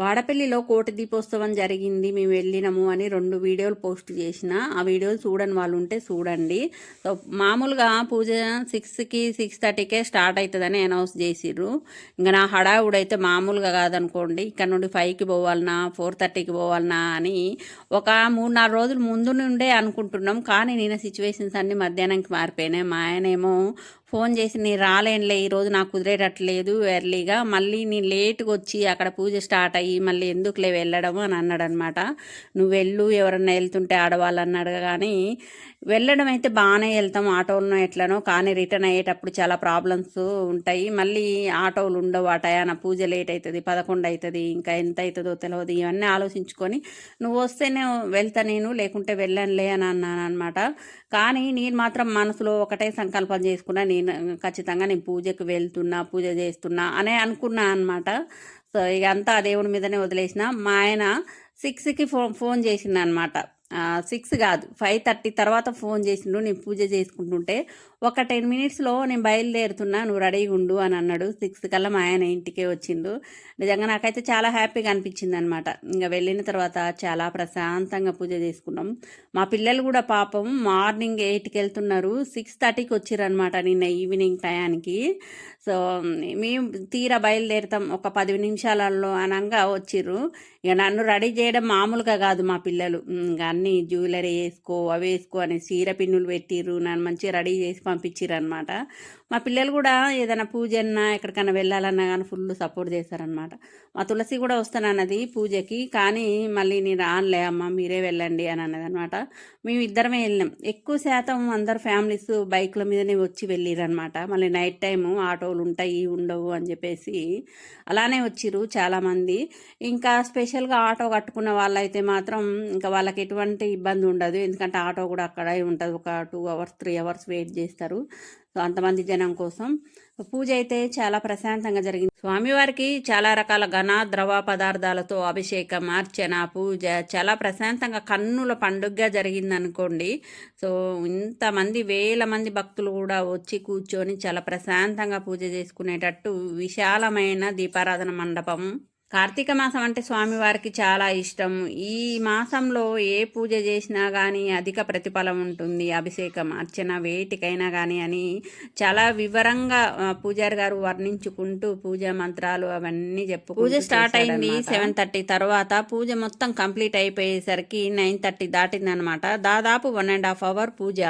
వాడపల్లిలో కోటి దీపోత్సవం జరిగింది మేము వెళ్ళినాము అని రెండు వీడియోలు పోస్ట్ చేసిన. ఆ వీడియోలు చూడని వాళ్ళు ఉంటే చూడండి. సో మామూలుగా పూజ సిక్స్కి సిక్స్ థర్టీకే స్టార్ట్ అవుతుందని అనౌన్స్ చేసిర్రు. ఇంకా నా హడావుడైతే మామూలుగా కాదనుకోండి. ఇక్కడ నుండి ఫైవ్కి పోవాలనా ఫోర్ థర్టీకి పోవాలనా అని ఒక మూడు నాలుగు రోజులు ముందు నుండే అనుకుంటున్నాం. కానీ నేను సిచ్యువేషన్స్ అన్ని మధ్యాహ్నంకి మారిపోయినాయి. మా ఆయనేమో ఫోన్ చేసి నేను రాలేనులే ఈరోజు నాకు కుదిరేటట్లేదు ఎర్లీగా మళ్ళీ నేను లేట్గా వచ్చి అక్కడ పూజ స్టార్ట్ అయ్యి మళ్ళీ ఎందుకులే వెళ్ళడం? అని అన్నాడు అనమాట నువ్వు వెళ్ళు ఎవరన్నా వెళ్తుంటే ఆడవాళ్ళు అన్నాడు కానీ వెళ్ళడం అయితే బాగానే వెళ్తాం ఆటోలను ఎట్లనో కానీ రిటర్న్ అయ్యేటప్పుడు చాలా ప్రాబ్లమ్స్ ఉంటాయి. మళ్ళీ ఆటోలు ఉండవు ఆ టయాన పూజ లేట్ అవుతుంది పదకొండు అవుతుంది ఇంకా ఎంత అవుతుందో తెలియదు ఇవన్నీ ఆలోచించుకొని నువ్వు వస్తేనే వెళ్తా నేను లేకుంటే వెళ్ళనులే అని అన్నాను అనమాట కానీ నేను మాత్రం మనసులో ఒకటే సంకల్పం చేసుకున్నా నేను ఖచ్చితంగా నేను పూజకు వెళ్తున్నా పూజ చేస్తున్నా అనే అనుకున్నా అనమాట సో ఇక అంతా దేవుని మీదనే వదిలేసిన. మా ఆయన సిక్స్కి ఫోన్ ఫోన్ చేసింది అనమాట సిక్స్ కాదు. ఫైవ్ థర్టీ తర్వాత ఫోన్ చేసిండు. నేను పూజ చేసుకుంటుంటే ఒక టెన్ మినిట్స్లో నేను బయలుదేరుతున్నా. నువ్వు రెడీగా ఉండు అని అన్నాడు. సిక్స్ కల్లా మా ఆయన ఇంటికే వచ్చిండు. నిజంగా నాకైతే చాలా హ్యాపీగా అనిపించింది అనమాట ఇంకా వెళ్ళిన తర్వాత చాలా ప్రశాంతంగా పూజ చేసుకున్నాం. మా పిల్లలు కూడా పాపం మార్నింగ్ ఎయిట్కి వెళ్తున్నారు సిక్స్ థర్టీకి వచ్చిరనమాట నిన్న ఈవినింగ్ టయానికి. సో మేము తీరా బయలుదేరుతాం. ఒక పది నిమిషాలలో అనగా వచ్చిర్రు. ఇక నన్ను రెడీ చేయడం మామూలుగా కాదు మా పిల్లలు. ఇంకా అన్ని జ్యువెలరీ వేసుకో అవి వేసుకో అని చీర పిన్నులు పెట్టిర్రు. నన్ను మంచిగా రెడీ చేసి పంపించిర్రు అనమాట మా పిల్లలు కూడా ఏదైనా పూజ అన్నా ఎక్కడికైనా వెళ్ళాలన్నా కానీ ఫుల్ సపోర్ట్ చేశారనమాట మా తులసి కూడా వస్తానన్నది పూజకి కానీ మళ్ళీ నేను రానులే అమ్మ మీరే వెళ్ళండి అని అన్నది అనమాట మేము ఇద్దరమే వెళ్ళినాం. ఎక్కువ శాతం అందరు ఫ్యామిలీస్ బైక్ల మీదనే వచ్చి వెళ్ళిరనమాట మళ్ళీ నైట్ టైము ఆటోలు ఉంటాయి ఉండవు అని చెప్పేసి అలానే వచ్చిర్రు చాలామంది. ఇంకా స్పెషల్గా ఆటో కట్టుకున్న వాళ్ళైతే మాత్రం ఇంకా వాళ్ళకి ఎటువంటి ఇబ్బంది ఉండదు. ఎందుకంటే ఆటో కూడా అక్కడే ఉంటుంది. ఒక two hours three hours wait చేస్తారు. సో అంతమంది జనం కోసం. పూజ అయితే చాలా ప్రశాంతంగా జరిగింది. స్వామివారికి చాలా రకాల ఘన ద్రవ పదార్థాలతో అభిషేకం అర్చన పూజ చాలా ప్రశాంతంగా కన్నుల పండుగగా జరిగింది అనుకోండి సో ఇంతమంది వేల మంది భక్తులు కూడా వచ్చి కూర్చొని చాలా ప్రశాంతంగా పూజ చేసుకునేటట్టు విశాలమైన దీపారాధన మండపం కార్తీక మాసం అంటే స్వామివారికి చాలా ఇష్టం. ఈ మాసంలో ఏ పూజ చేసినా కానీ అధిక ప్రతిఫలం ఉంటుంది. అభిషేకం అర్చన వేటికైనా కానీ అని చాలా వివరంగా పూజారి గారు వర్ణించుకుంటూ పూజ మంత్రాలు అవన్నీ చెప్పు పూజ స్టార్ట్ అయింది సెవెన్ థర్టీ తర్వాత పూజ మొత్తం కంప్లీట్ అయిపోయేసరికి నైన్ థర్టీ దాటింది అనమాట దాదాపు one and half hour puja.